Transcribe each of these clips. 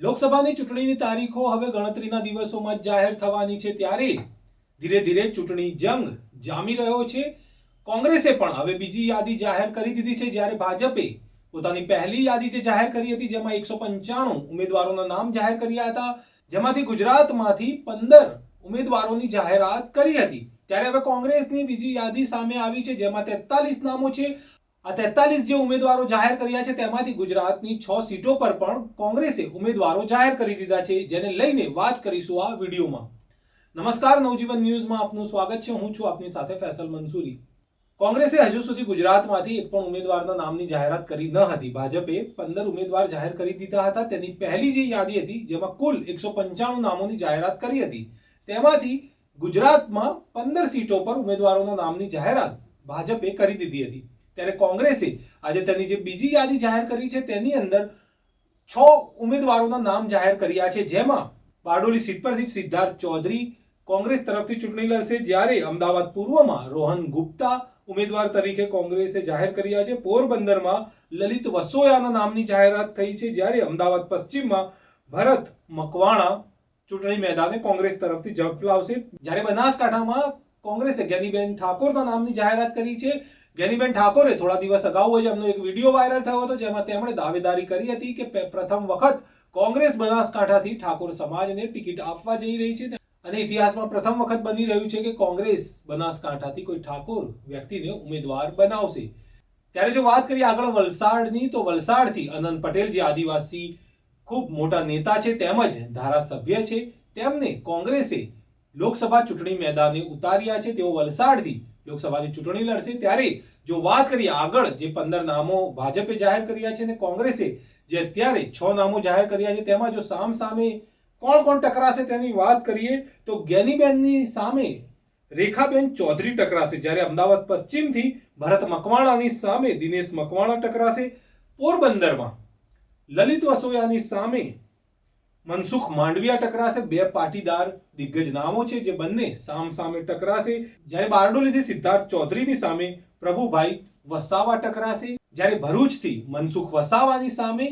લોકસભાની ચૂંટણીની તારીખો હવે ગણતરીના દિવસોમાં જાહેર થવાની છે ત્યારે ધીરે ધીરે ચૂંટણી જંગ જામી રહ્યો છે. કોંગ્રેસે પણ હવે બીજી યાદી જાહેર કરી દીધી છે જ્યારે ભાજપે પોતાની પહેલી યાદી જે જાહેર કરી હતી જેમાં એકસો પંચાણું ઉમેદવારોના નામ જાહેર કર્યા હતા, જેમાંથી ગુજરાતમાંથી પંદર ઉમેદવારોની જાહેરાત કરી હતી. ત્યારે હવે કોંગ્રેસની બીજી યાદી સામે આવી છે જેમાં તેતાલીસ નામો છે. આ તેતાલીસ જે ઉમેદવારો જાહેર કર્યા છે તેમાંથી ગુજરાતની છ સીટો પર પણ કોંગ્રેસે ઉમેદવારો જાહેર કરી દીધા છે, જેને લઈને વાત કરીશું આ વિડીયોમાં. નમસ્કાર, નવજીવન ન્યૂઝમાં આપનું સ્વાગત છે. હું છું આપની સાથે ફેસલ મંસૂરી. કોંગ્રેસે હજુ સુધી ગુજરાતમાંથી એક પણ ઉમેદવારના નામની જાહેરાત કરી ન હતી. ભાજપે પંદર ઉમેદવાર જાહેર કરી દીધા હતા. તેની પહેલી જે યાદી હતી, જેમાં કુલ એકસો પંચાણું નામોની જાહેરાત કરી હતી. તેમાંથી ગુજરાતમાં પંદર સીટો પર ઉમેદવારોના નામની જાહેરાત ભાજપે કરી દીધી હતી. ત્યારે કોંગ્રેસે આજે તેની જે બીજી યાદી જાહેર કરી છે, તેની અંદર છ ઉમેદવારોના નામ જાહેર કર્યા છે, જેમાં બારડોલી સીટ પરથી સિદ્ધાર્થ ચૌધરી કોંગ્રેસ તરફથી ચૂંટણી લડશે, જ્યારે અમદાવાદ પૂર્વમાં રોહન ગુપ્તા ઉમેદવાર તરીકે કોંગ્રેસે જાહેર કર્યા છે. પોરબંદરમાં લલિત વસોયાના નામની જાહેરાત થઈ છે, જ્યારે અમદાવાદ પશ્ચિમમાં ભરત મકવાણા ચૂંટણી મેદાને કોંગ્રેસ તરફથી ઝંપલાવશે જ્યારે બનાસકાંઠામાં કોંગ્રેસે જ્ઞાનીબેન ઠાકોરના નામની જાહેરાત કરી છે જ્ઞાનીબેન ઠાકોરે થોડા દિવસ અગાઉ જ એમનો એક વીડિયો વાયરલ થયો હતો જેમાં તેમણે દાવેદારી કરી હતી કે પ્રથમ વખત કોંગ્રેસ બનાસકાંઠાથી ઠાકોર સમાજને ટિકિટ આપવા જઈ રહી છે અને ઇતિહાસમાં પ્રથમ વખત બની રહ્યું છે કે કોંગ્રેસ બનાસકાંઠાથી કોઈ ઠાકોર વ્યક્તિને ઉમેદવાર બનાવશે. ત્યારે જો વાત કરીએ આગળ વલસાડની, તો વલસાડથી અનંત પટેલ, જે આદિવાસી ખૂબ મોટા નેતા છે, તેમજ ધારાસભ્ય છે, તેમને કોંગ્રેસે લોકસભા ચૂંટણી મેદાને ઉતાર્યા છે. તેઓ વલસાડથી લોકસભાની ચૂંટણી લડશે ત્યારે જો વાત કરીએ આગળ, જે પંદર નામો ભાજપે જાહેર કર્યા છે અને કોંગ્રેસે જે અત્યારે છ નામો જાહેર કર્યા છે, તેમાં જો સામ સામે કોણ કોણ ટકરાશે તેની વાત કરીએ, તો જ્ઞાનીબેનની સામે રેખાબેન ચૌધરી ટકરાશે. જ્યારે અમદાવાદ પશ્ચિમથી ભરત મકવાણાની સામે દિનેશ મકવાણા ટકરાશે. પોરબંદરમાં લલિત વસોયાની સામે મનસુખ માંડવિયા ટકરાશે, બે પાટીદાર દિગ્ગજ નામો છે જે બંને સામ સામે ટકરાશે. જ્યારે બારડોલીથી સિદ્ધાર્થ ચૌધરીની સામે પ્રભુભાઈ વસાવા ટકરાશે, જ્યારે ભરૂચથી મનસુખ વસાવાની સામે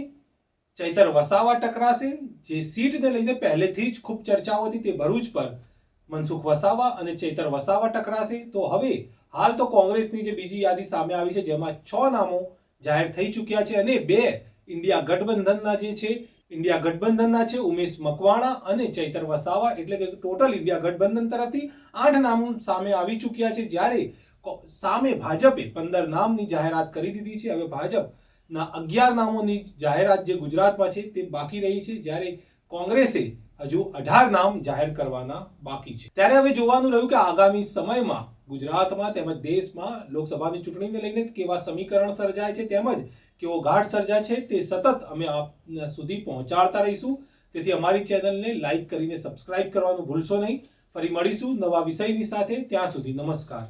ચૈતર વસાવા ટકરાશે, જે સીટને લઈને પહેલેથી જ ખૂબ ચર્ચાઓ હતી તે ભરૂચ પર મનસુખ વસાવા અને ચૈતર વસાવા ટકરાશે. તો હવે હાલ તો કોંગ્રેસની જે બીજી યાદી સામે આવી છે, જેમાં છ નામો જાહેર થઈ ચૂક્યા છે અને બે ઇન્ડિયા ગઠબંધનના જે છે ઇન્ડિયા ગઠબંધનના છે, ઉમેશ મકવાણા અને ચૈતર વસાવા. એટલે કે ટોટલ ઇન્ડિયા ગઠબંધન તરફથી આઠ નામો સામે આવી ચૂક્યા છે. જ્યારે સામે ભાજપે પંદર નામની જાહેરાત કરી દીધી છે. હવે ભાજપના અગિયાર નામોની જાહેરાત જે ગુજરાતમાં છે, તે બાકી રહી છે. જ્યારે કોંગ્રેસે હજુ અઢાર નામ જાહેર કરવાના બાકી છે. ત્યારે હવે જોવાનું રહ્યું કે આગામી સમયમાં ગુજરાતમાં તેમજ દેશમાં લોકસભાની ચૂંટણીને લઈને કેવા સમીકરણ સર્જાય છે તેમજ કેવો ગાઢ સર્જાય છે તે સતત અમે આપ સુધી પહોંચાડતા રહીશું. તેથી અમારી ચેનલને લાઇક કરીને સબસ્ક્રાઇબ કરવાનું ભૂલશો નહીં. ફરી મળીશું નવા વિષયની સાથે. ત્યાં સુધી નમસ્કાર.